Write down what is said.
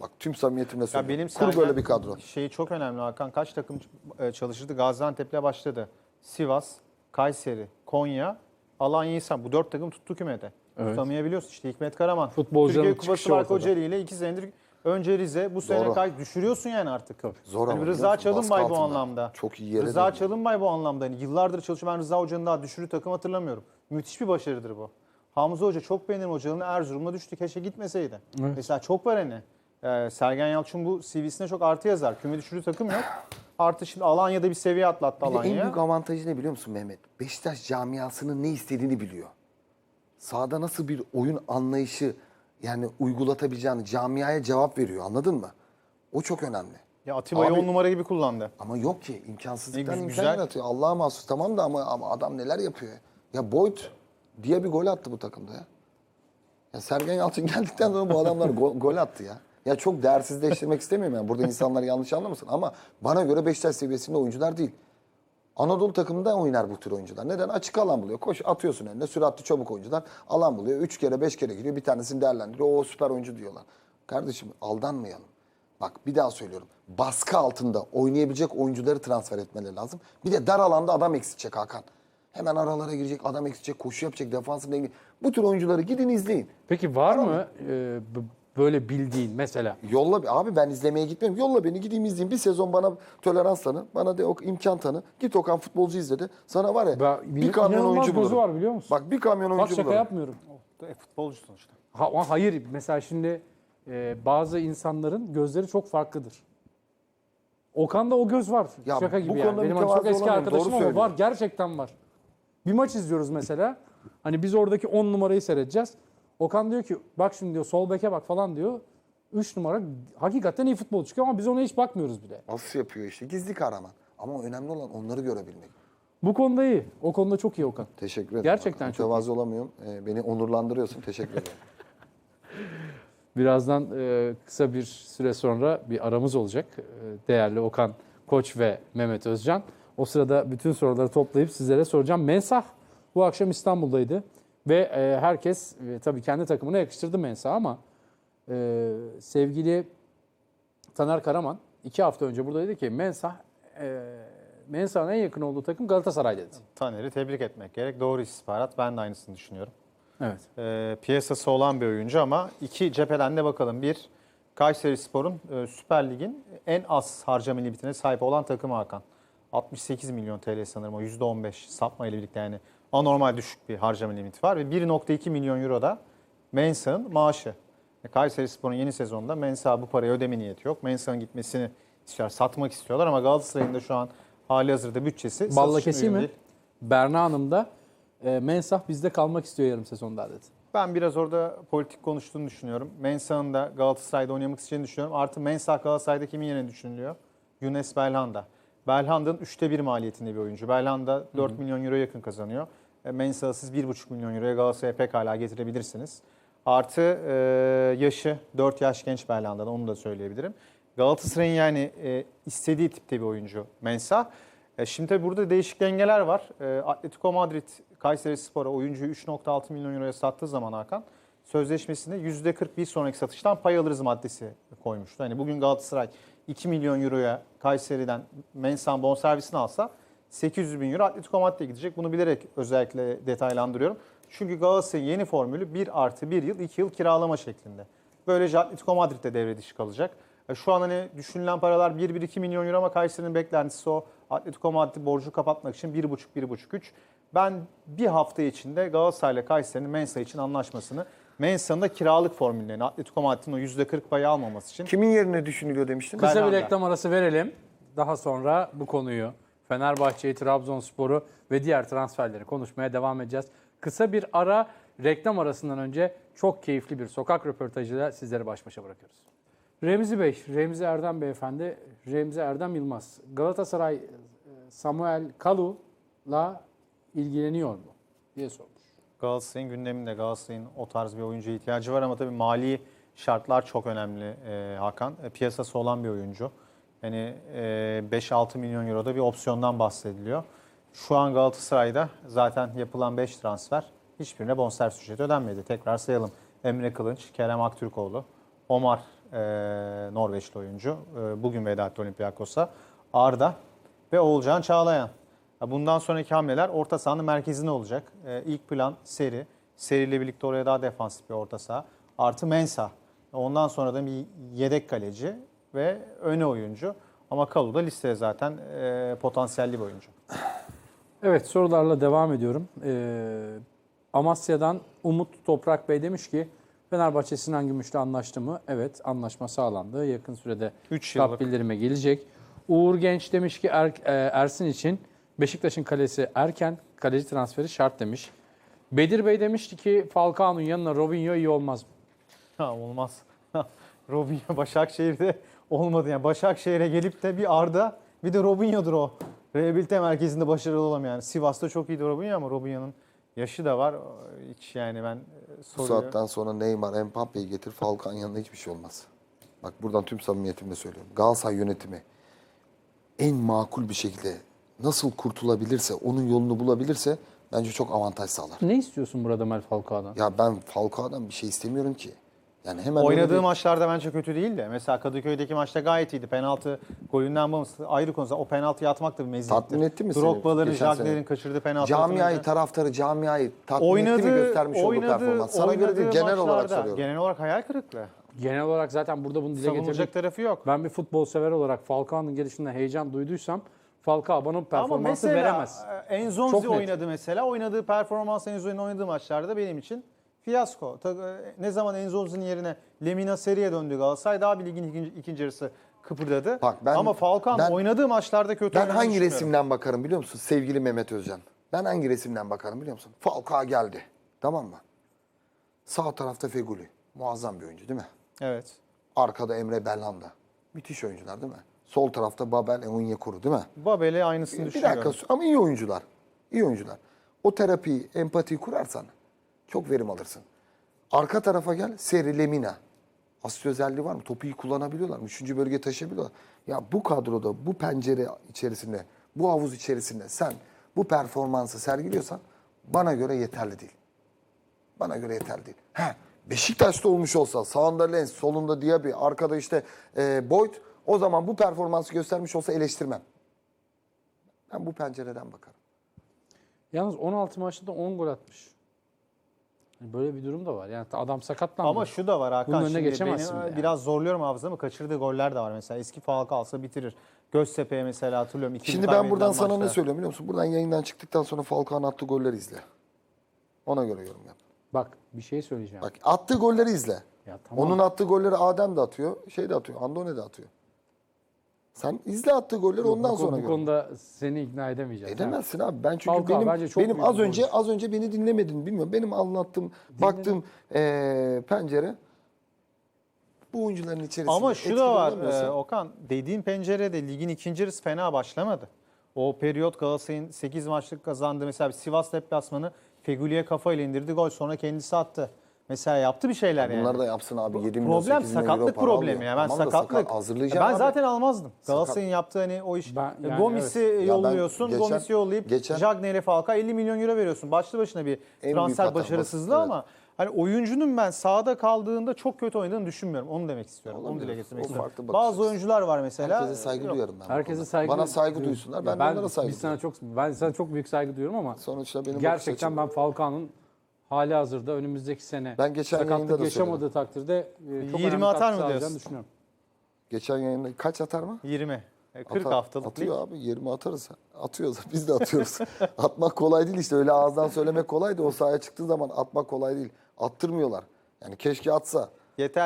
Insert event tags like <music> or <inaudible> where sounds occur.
Bak tüm samimiyetimle Ya söylüyorum. benim Kur böyle bir kadro. Şeyi çok önemli Hakan. Kaç takım e, çalıştırdı? Gaziantep'le başladı. Sivas, Kayseri, Konya, Alanya İhsan. Bu dört takım tuttu kümede. Evet. Tutamayabiliyorsun. İşte Hikmet Karaman. Futbolcuların Türkiye Kupası var. Kocaeli ile iki senedir önce Rize. Bu sene Doğru. kay düşürüyorsun yani artık. Zor Hani ama Rıza? Çalınbay Baskı bu altında. anlamda. Çok iyi yere Rıza. Çalınbay bu anlamda. Hani yıllardır çalışıyor. Ben Rıza Hoca'nın daha düşürü takım hatırlamıyorum. Müthiş bir başarıdır bu. Hamza Hoca çok beğenirim hocanın. Erzurum'da düştü. Keşke gitmeseydi. Mesela çok var hani. Ee, Sergen Yalçın bu CV'sine çok artı yazar. Küme düşürdüğü takım yok. Artı şimdi Alanya'da bir seviye atlattı Bir de en Alanya. büyük avantajı ne biliyor musun Mehmet? Beşiktaş camiasının ne istediğini biliyor. Sahada nasıl bir oyun anlayışı yani uygulatabileceğini camiaya cevap veriyor anladın mı? O çok önemli. Ya Atiba'yı Abi- 10 numara gibi kullandı. Ama yok ki imkansızlıktan Ne imkan güzel. yaratıyor. Allah'a mahsus tamam da ama, ama adam neler yapıyor. Ya Boyd diye bir gol attı bu takımda ya. Ya Sergen Yalçın <laughs> geldikten sonra bu adamlar gol, gol attı ya. Ya çok değersizleştirmek istemiyorum yani. Burada insanlar yanlış anlamasın ama bana göre Beşiktaş seviyesinde oyuncular değil. Anadolu takımında oynar bu tür oyuncular. Neden? Açık alan buluyor. Koş atıyorsun önüne. Süratli çabuk oyuncular. Alan buluyor. Üç kere beş kere giriyor. Bir tanesini değerlendiriyor. O süper oyuncu diyorlar. Kardeşim aldanmayalım. Bak bir daha söylüyorum. Baskı altında oynayabilecek oyuncuları transfer etmeleri lazım. Bir de dar alanda adam eksiltecek Hakan. Hemen aralara girecek, adam eksiltecek, koşu yapacak, defansın denge. Bu tür oyuncuları gidin izleyin. Peki var mı e, böyle bildiğin mesela? Yolla abi ben izlemeye gitmiyorum. Yolla beni gideyim izleyeyim. Bir sezon bana tolerans tanı. Bana de o imkan tanı. Git Okan futbolcu izledi. Sana var ya Ben- bir kamyon oyuncu gözü bulurum. var biliyor musun? Bak bir kamyon Bak oyuncu şaka bulurum. yapmıyorum. E, futbolcu sonuçta. Ha, hayır mesela şimdi e, bazı insanların gözleri çok farklıdır. Okan'da o göz var. Ya Şaka bu gibi yani. Benim hani çok eski arkadaşım ama var. Gerçekten var. Bir maç izliyoruz mesela. Hani biz oradaki 10 numarayı seyredeceğiz. Okan diyor ki bak şimdi diyor sol beke bak falan diyor. 3 numara hakikaten iyi futbol çıkıyor ama biz ona hiç bakmıyoruz bile. Nasıl yapıyor işte gizli kahraman. Ama önemli olan onları görebilmek. Bu konuda iyi. O konuda çok iyi Okan. Teşekkür ederim. Gerçekten çok Mütevazı olamıyorum. Ee, beni onurlandırıyorsun. Teşekkür ederim. <laughs> Birazdan e, kısa bir süre sonra bir aramız olacak. E, değerli Okan Koç ve Mehmet Özcan. O sırada bütün soruları toplayıp sizlere soracağım. Mensah bu akşam İstanbul'daydı ve e, herkes e, tabii kendi takımına yakıştırdı Mensah ama e, sevgili Taner Karaman iki hafta önce burada dedi ki Mensah e, Mensah'ın en yakın olduğu takım Galatasaray dedi. Taner'i tebrik etmek gerek. Doğru istihbarat. Ben de aynısını düşünüyorum. Evet. e, piyasası olan bir oyuncu ama iki cepheden de bakalım. Bir, Kayseri Spor'un e, Süper Lig'in en az harcama limitine sahip olan takımı Hakan. 68 milyon TL sanırım o %15 sapma ile birlikte yani anormal düşük bir harcama limiti var. Ve 1.2 milyon euro da Mensah'ın maaşı. E, Kayseri Spor'un yeni sezonunda Mensah bu parayı ödeme niyeti yok. Mensah'ın gitmesini istiyorlar, satmak istiyorlar ama Galatasaray'ın da şu an hali hazırda bütçesi Balla uygun mi? değil. Berna Hanım da e, Mensah bizde kalmak istiyor yarım sezon daha dedi. Ben biraz orada politik konuştuğunu düşünüyorum. Mensah'ın da Galatasaray'da oynamak isteyeceğini düşünüyorum. Artı Mensah Galatasaray'da kimin yerine düşünülüyor? Yunus Belhanda. Belhanda'nın üçte bir maliyetinde bir oyuncu. Belhanda 4 milyon euro yakın kazanıyor. E, Mensah'ı siz 1,5 milyon euroya Galatasaray'a pekala getirebilirsiniz. Artı e, yaşı 4 yaş genç Belhanda'da onu da söyleyebilirim. Galatasaray'ın yani e, istediği tipte bir oyuncu Mensah. E, şimdi tabii burada değişik dengeler var. E, Atletico Madrid Kayseri Spor'a oyuncuyu 3.6 milyon euroya sattığı zaman Hakan sözleşmesinde %40 bir sonraki satıştan pay alırız maddesi koymuştu. Hani bugün Galatasaray 2 milyon euroya Kayseri'den Mensah'ın bonservisini alsa 800 bin euro Atletico Madrid'e gidecek. Bunu bilerek özellikle detaylandırıyorum. Çünkü Galatasaray'ın yeni formülü 1 artı 1 yıl 2 yıl kiralama şeklinde. Böylece Atletico Madrid de devre dışı kalacak. E, Şu an hani düşünülen paralar 1-1-2 milyon euro ama Kayseri'nin beklentisi o. Atletico Madrid borcu kapatmak için 1,5-1,5-3. Ben bir hafta içinde Galatasaray ile Kayseri'nin Mensa için anlaşmasını, Mensah'ın da kiralık formüllerini, Atletico Madrid'in o %40 payı almaması için Kimin yerine düşünülüyor demiştin? Kısa bir Belhanda. reklam arası verelim. Daha sonra bu konuyu Fenerbahçe'yi, Trabzonspor'u ve diğer transferleri konuşmaya devam edeceğiz. Kısa bir ara reklam arasından önce çok keyifli bir sokak röportajıyla sizleri baş başa bırakıyoruz. Remzi Bey, Remzi Erdem Beyefendi, Remzi Erdem Yılmaz. Galatasaray e, Samuel Kalu'la ilgileniyor mu diye sormuş. Galatasaray'ın gündeminde Galatasaray'ın o tarz bir oyuncuya ihtiyacı var ama tabii mali şartlar çok önemli e, Hakan. E, piyasası olan bir oyuncu. Yani e, 5-6 milyon euroda bir opsiyondan bahsediliyor. Şu an Galatasaray'da zaten yapılan 5 transfer hiçbirine bonservis ücreti ödenmedi. Tekrar sayalım. Emre Kılınç, Kerem Aktürkoğlu, Omar e, Norveçli oyuncu. E, bugün veda etti Olympiakos'a. Arda ve Oğulcan Çağlayan. Bundan sonraki hamleler orta sahanın merkezinde olacak. E, ilk plan Seri. Seri ile birlikte oraya daha defansif bir orta saha. Artı Mensa. Ondan sonra da bir yedek kaleci ve öne oyuncu. Ama Kalu da listeye zaten e, potansiyelli bir oyuncu. Evet sorularla devam ediyorum. Ee, Amasya'dan Umut Toprak Bey demiş ki Fenerbahçe Sinan Gümüş'le anlaştı mı? Evet anlaşma sağlandı. Yakın sürede Üç yıllık. bildirime gelecek. Uğur Genç demiş ki Er- e, Ersin için Beşiktaş'ın kalesi erken kaleci transferi şart demiş. Bedir Bey demişti ki Falcao'nun yanına Robinho iyi olmaz mı? Ha, olmaz. Robinho Başakşehir'de olmadı. Yani Başakşehir'e gelip de bir Arda bir de Robinho'dur o. Rehabilite merkezinde başarılı olamıyor yani. Sivas'ta çok iyiydi Robinho ama Robinho'nun yaşı da var. Hiç yani ben e, Bu soruyorum. saatten sonra Neymar, Mbappe'yi getir Falcao yanında hiçbir şey olmaz. Bak buradan tüm samimiyetimle söylüyorum. Galatasaray yönetimi en makul bir şekilde nasıl kurtulabilirse, onun yolunu bulabilirse bence çok avantaj sağlar. Ne istiyorsun burada Mel Falcao'dan? Ya ben Falcao'dan bir şey istemiyorum ki. Yani hemen Oynadığı bir- maçlarda bence kötü değil de. Mesela Kadıköy'deki maçta gayet iyiydi. Penaltı golünden bağımsız ayrı konu. O penaltıyı atmak da bir meziyettir. Tatmin etti mi seni Drogba'ların? Jagler'in kaçırdığı penaltı. camiayı, taraftarı, camiayı tatmin etti mi oynadığı, göstermiş olduğu oynadığı, performans. Sana göre değil, oynadığı genel olarak soruyorum. Genel olarak hayal kırıklığı. Genel olarak zaten burada bunu dile getirdik. tarafı yok. Ben bir futbol sever olarak Falcao'nun gelişinde heyecan duyduysam Falcao bana bu Ama performansı mesela veremez. e, Enzonzi Çok net. oynadı mesela. Oynadığı performans Enzonzi'nin oynadığı maçlarda benim için fiyasko. E, Ne zaman Enzonzi'nin yerine Lemina Seri'ye döndü Galatasaray daha bir ligin ikinci, ikinci yarısı kıpırdadı. Bak ben- Ama Falcao ben- oynadığı maçlarda kötü Ben hangi resimden bakarım biliyor musun? Sevgili Mehmet Özcan. Ben hangi resimden bakarım biliyor musun? Falcao geldi. Tamam mı? Sağ tarafta Feguli. Muazzam bir oyuncu değil mi? Evet. Arkada Emre Belhanda. Müthiş oyuncular değil mi? Sol tarafta Babel Onyekuru değil mi? Babel'e aynısını Bir düşünüyorum. dakika ama iyi oyuncular. İyi oyuncular. O terapiyi, empatiyi kurarsan çok verim alırsın. Arka tarafa gel Seri Lemina. Asıl özelliği var mı? Topu iyi kullanabiliyorlar mı? Üçüncü bölge taşıyabiliyorlar. Ya bu kadroda, bu pencere içerisinde, bu havuz içerisinde sen bu performansı sergiliyorsan bana göre yeterli değil. Bana göre yeterli değil. He, Beşiktaş'ta olmuş olsa sağında Lens, solunda Diaby, arkada işte e, Boyd o zaman bu performansı göstermiş olsa eleştirmem. Ben bu pencereden bakarım. Yalnız 16 maçta da 10 gol atmış. Yani Böyle bir durum da var. Yani adam sakatlandı. Ama şu da var Hakan. Bunun önüne şimdi geçemezsin benim bile yani. biraz zorluyorum hafızamı. Kaçırdığı goller de var mesela. Eski Falcao alsa bitirir. Göztepe'ye mesela hatırlıyorum. iki Şimdi ben buradan sana ne maçta. söylüyorum biliyor musun? Buradan yayından çıktıktan sonra Falcao'nun attığı golleri izle. Ona göre yorum yap. Bak bir şey söyleyeceğim. Bak attığı golleri izle. Ya tamam. Onun attığı golleri Adem de atıyor, şey de atıyor, Andone de atıyor. Sen izle attığı golleri ondan bu, sonra bu gör. konuda seni ikna edemeyeceğim. Edemezsin abi. Ben çünkü Falcao benim bence çok benim az önce golcü. az önce beni dinlemedin bilmiyorum. Benim anlattığım, baktığım eee, pencere bu oyuncuların içerisinde. Ama şu da var e, Okan. Dediğin pencerede ligin ikinci yarısı fena başlamadı. O periyot Galatasaray'ın 8 maçlık kazandığı mesela bir Sivas deplasmanı Feguli'ye kafayla indirdi gol sonra kendisi attı. Mesela yaptı bir şeyler yani. Bunlar da yapsın abi. 7 milyon, Problem 8 milyon euro sakatlık para problemi alıyor. ya. Ben Tamam da sakatlık. sakat- hazırlayacağım ben abi. zaten almazdım. Galatasaray'ın yaptığı hani o iş. Ben- yani Gomis'i evet. Ya ben yolluyorsun. geçen- Gomis'i yollayıp geçen- Cagney ile Falcao 50 milyon euro veriyorsun. Başlı başına bir büyük transfer hata, başarısızlığı basit, ama hani oyuncunun ben sahada kaldığında çok kötü oynadığını düşünmüyorum. Onu demek istiyorum. Onu Olabilir. dile getirmek O istiyorum. farklı bakış Bazı açısı. oyuncular var mesela. Herkese saygı Yok. duyarım ben. bu Herkese konuda. saygı Bana saygı duysunlar. Ben, de onlara saygı biz sana duyuyorum. çok ben sana çok büyük saygı duyuyorum ama Sonuçta benim bakış gerçekten açım- ben Falcao'nun hali hazırda önümüzdeki sene Ben geçen yayında sakatlık da yaşamadığı takdirde e, çok 20 önemli atar katkı mı sağlayacağını diyorsun? düşünüyorum. Geçen yayında kaç atar mı? 20. E, 40 Atar- haftalık. Atıyor abi 20 atarız. Atıyoruz. <laughs> Biz de atıyoruz. <laughs> atmak kolay değil işte. Öyle ağızdan söylemek kolay da o sahaya çıktığı zaman atmak kolay değil. Attırmıyorlar. Yani keşke atsa. Yeter